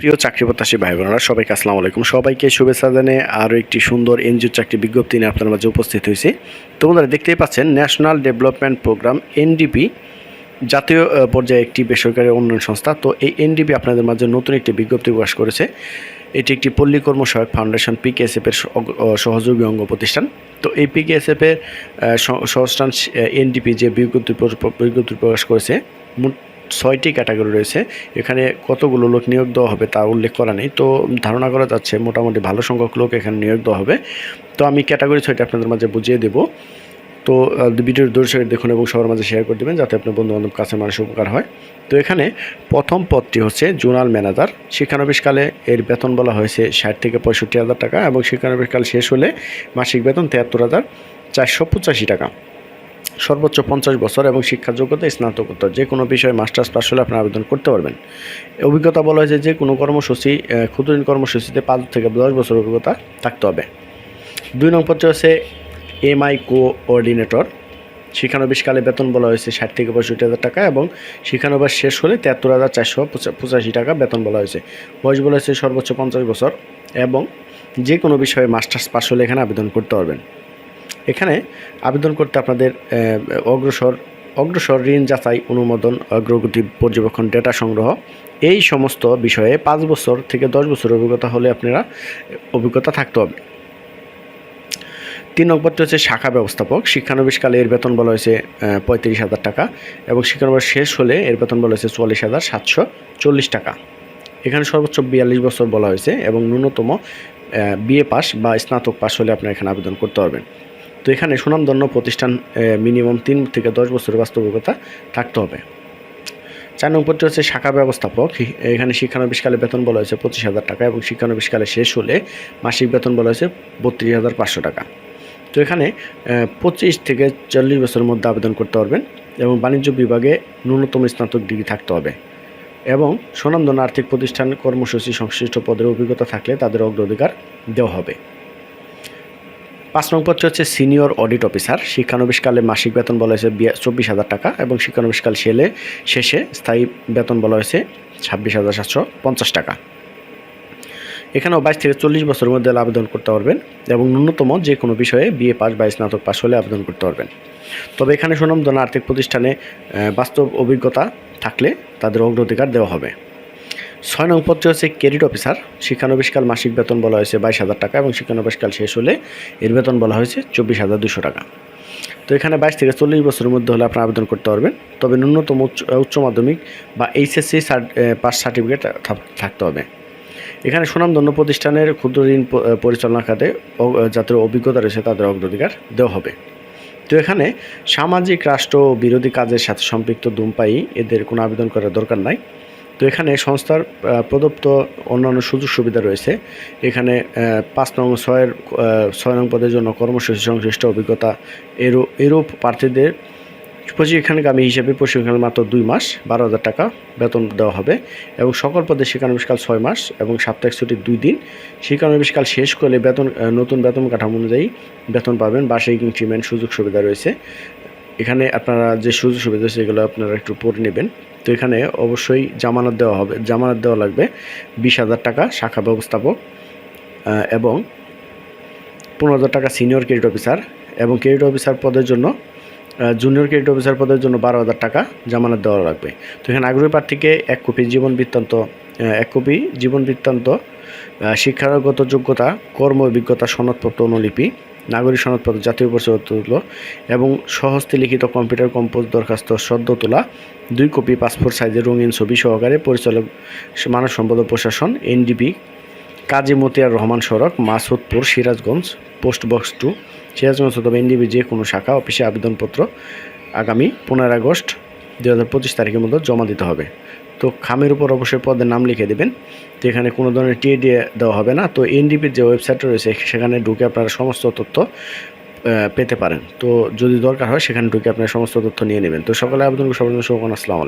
প্রিয় চাকরি প্রত্যাশী ভাই বোনেরা সবাইকে আসসালামু আলাইকুম। সবাইকে শুভেচ্ছা জানিয়ে আরও একটি সুন্দর এনজিও চাকরি বিজ্ঞপ্তি নিয়ে আপনার মাঝে উপস্থিত হয়েছে। তো দেখতেই পাচ্ছেন ন্যাশনাল ডেভেলপমেন্ট প্রোগ্রাম এনডিপি জাতীয় পর্যায়ে একটি বেসরকারি উন্নয়ন সংস্থা। তো এই এনডিপি আপনাদের মাঝে নতুন একটি বিজ্ঞপ্তি প্রকাশ করেছে। এটি একটি পল্লী কর্ম সহায়ক ফাউন্ডেশন পিকেএসএফ এর সহযোগী অঙ্গ প্রতিষ্ঠান। তো এই পিকেএসএফ এর সংস্থান এনডিপি যে বিজ্ঞপ্তি বিজ্ঞপ্তি প্রকাশ করেছে ছয়টি ক্যাটাগরি রয়েছে। এখানে কতগুলো লোক নিয়োগ দেওয়া হবে তা উল্লেখ করা নেই। তো ধারণা করা যাচ্ছে মোটামুটি ভালো সংখ্যক লোক এখানে নিয়োগ দেওয়া হবে। তো আমি ক্যাটাগরি ছয়টি আপনাদের মাঝে বুঝিয়ে দেবো। তো ভিডিওর দর্শক দেখুন এবং সবার মাঝে শেয়ার করে দেবেন যাতে আপনার বন্ধু বান্ধব কাছে মানুষের উপকার হয়। তো এখানে প্রথম পদটি হচ্ছে জোনাল ম্যানেজার। শিক্ষানবিশকালে এর বেতন বলা হয়েছে ষাট থেকে পঁয়ষট্টি হাজার টাকা এবং শিক্ষানবিশকাল শেষ হলে মাসিক বেতন তিয়াত্তর হাজার চারশো পঁচাশি টাকা। সর্বোচ্চ পঞ্চাশ বছর এবং শিক্ষা যোগ্যতা স্নাতকোত্তর। যে কোনো বিষয়ে মাস্টার্স পাস হলে আপনি আবেদন করতে পারবেন। অভিজ্ঞতা বলা হয়েছে যে কোনো কর্মসূচি ক্ষুদ্রঋণ কর্মসূচিতে পাঁচ থেকে দশ বছর অভিজ্ঞতা থাকতে হবে। দুই নং পত্রে হচ্ছে এমআই কোঅর্ডিনেটর। শিক্ষানবিশকালে বেতন বলা হয়েছে ষাট থেকে পঁয়ষট্টি হাজার টাকা এবং শিক্ষানবাস শেষ হলে তিয়াত্তর হাজার চারশো পঁচাশি টাকা বেতন বলা হয়েছে। বয়স বলা হয়েছে সর্বোচ্চ পঞ্চাশ বছর এবং যে কোনো বিষয়ে মাস্টার্স পাস হলে এখানে আবেদন করতে পারবেন। এখানে আবেদন করতে আপনাদের অগ্রসর অগ্রসর ঋণ যাচাই, অনুমোদন, অগ্রগতি পর্যবেক্ষণ, ডেটা সংগ্রহ, এই সমস্ত বিষয়ে পাঁচ বছর থেকে দশ বছর অভিজ্ঞতা হলে আপনারা অভিজ্ঞতা থাকতে হবে। তিন নম্বরটি হচ্ছে শাখা ব্যবস্থাপক। শিক্ষানবিশকালে এর বেতন বলা হয়েছে পঁয়ত্রিশ হাজার টাকা এবং শিক্ষানবিশ শেষ হলে এর বেতন বলা হয়েছে চুয়াল্লিশ হাজার সাতশো চল্লিশ টাকা। এখানে সর্বোচ্চ বিয়াল্লিশ বছর বলা হয়েছে এবং ন্যূনতম বিএ পাস বা স্নাতক পাস হলে আপনারা এখানে আবেদন করতে পারবেন। তো এখানে সুনামধন্য প্রতিষ্ঠান মিনিমাম তিন থেকে দশ বছরের বাস্তবিকতা থাকতে হবে। চার নম্বরটি হচ্ছে শাখা ব্যবস্থাপক। এখানে শিক্ষানবিশকালে বেতন বলা হয়েছে পঁচিশ হাজার টাকা এবং শিক্ষানবিশকালে শেষ হলে মাসিক বেতন বলা হয়েছে বত্রিশ হাজার পাঁচশো টাকা। তো এখানে পঁচিশ থেকে চল্লিশ বছরের মধ্যে আবেদন করতে পারবেন এবং বাণিজ্য বিভাগে ন্যূনতম স্নাতক ডিগ্রি থাকতে হবে এবং সুনামধন্য আর্থিক প্রতিষ্ঠান কর্মসূচি সংশ্লিষ্ট পদের অভিজ্ঞতা থাকলে তাদের অগ্রাধিকার দেওয়া হবে। পাঁচ নং পত্র হচ্ছে সিনিয়র অডিট অফিসার। শিক্ষানবিশকালে মাসিক বেতন বলা হয়েছে চব্বিশ হাজার টাকা এবং শিক্ষানবিশকাল শেলে শেষে স্থায়ী বেতন বলা হয়েছে ছাব্বিশ হাজার সাতশো পঞ্চাশ টাকা। এখানেও বাইশ থেকে চল্লিশ বছরের মধ্যে আবেদন করতে পারবেন এবং ন্যূনতম যে কোনো বিষয়ে বিএ পাস বা স্নাতক পাস হলে আবেদন করতে পারবেন। তবে এখানে সুনামধন্য আর্থিক প্রতিষ্ঠানে বাস্তব অভিজ্ঞতা থাকলে তাদের অগ্রাধিকার দেওয়া হবে। ছয় নং পত্রে হচ্ছে ক্রেডিট অফিসার। শিক্ষানবিশকাল মাসিক বেতন বলা হয়েছে বাইশ হাজার টাকা এবং শিক্ষানবিশকাল শেষ হলে এর বেতন বলা হয়েছে চব্বিশ হাজার দুশো টাকা। তো এখানে বাইশ থেকে চল্লিশ বছরের মধ্যে হলে আপনারা আবেদন করতে পারবেন। তবে ন্যূনতম উচ্চ মাধ্যমিক বা এইচএসসি পাস সার্টিফিকেট থাকতে হবে। এখানে সুনামধন্য প্রতিষ্ঠানের ক্ষুদ্র ঋণ পরিচালনা খাতে যাদের অভিজ্ঞতা রয়েছে তাদের অগ্রাধিকার দেওয়া হবে। তো এখানে সামাজিক, রাষ্ট্র বিরোধী কাজের সাথে সম্পৃক্ত ধূমপায়ী এদের কোনো আবেদন করার দরকার নাই। তো এখানে সংস্থার প্রদত্ত অন্যান্য সুযোগ সুবিধা রয়েছে। এখানে পাঁচ নং ছয়ের ছয় নং পদের জন্য কর্মসূচি সংশ্লিষ্ট অভিজ্ঞতা এরূপ এরূপ প্রার্থীদের প্রশিক্ষণগামী হিসেবে প্রশিক্ষণ মাত্র দুই মাস, বারো হাজার টাকা বেতন দেওয়া হবে এবং সকল পদে শিক্ষানবিশকাল ছয় মাস এবং সাপ্তাহিক ছুটি দুই দিন। শিক্ষানবিশকাল শেষ করলে বেতন নতুন বেতন কাঠামো অনুযায়ী বেতন পাবেন, বার্ষিক ইনক্রিমেন্ট সুযোগ সুবিধা রয়েছে। এখানে আপনারা যে সুযোগ সুবিধা সেগুলো আপনারা একটু পড়ে নেবেন। তো এখানে অবশ্যই জামানত দেওয়া হবে। জামানত দেওয়া লাগবে বিশ হাজার টাকা শাখা ব্যবস্থাপক এবং পনেরো হাজার টাকা সিনিয়র ক্রেডিট অফিসার এবং ক্রেডিট অফিসার পদের জন্য জুনিয়র ক্রেডিট অফিসার পদের জন্য বারো হাজার টাকা জামানত দেওয়া লাগবে। তো এখানে আগ্রহী প্রার্থীকে এক কপি জীবন বৃত্তান্ত এক কপি জীবন বৃত্তান্ত শিক্ষাগত যোগ্যতা, কর্ম অভিজ্ঞতা, সনদপত্র, অনুলিপি নাগরিক সনদপত্র জাতীয় পরিচয় তুলো এবং সহস্তে লিখিত কম্পিউটার কম্পোজ দরখাস্ত, সদ্য তোলা, দুই কপি পাসপোর্ট সাইজের রঙিন ছবি সহকারে পরিচালক, মানব সম্পদ প্রশাসন, এনডিপি, কাজী মতিয়ার রহমান সড়ক, Masudpur, Sirajganj, post box two, Sirajganj অথবা এনডিবি যে কোনো শাখা, অফিসে আবেদনপত্র আগামী পনেরো আগস্ট দু হাজার পঁচিশ তারিখের মধ্যে জমা দিতে হবে। তো খামের উপর অবশ্যই পদের নাম লিখে দেবেন। তো এখানে কোনো ধরনের টিএ দিয়ে দেওয়া হবে না। তো এনডিপির যে ওয়েবসাইট রয়েছে, সেখানে ঢুকে আপনারা সমস্ত তথ্য পেতে পারেন। তো যদি দরকার হয়, সেখানে ঢুকে আপনারা সমস্ত তথ্য নিয়ে নেবেন। তো সকালে আবেদন সবার জন্য শুভকামনা। আসসালামু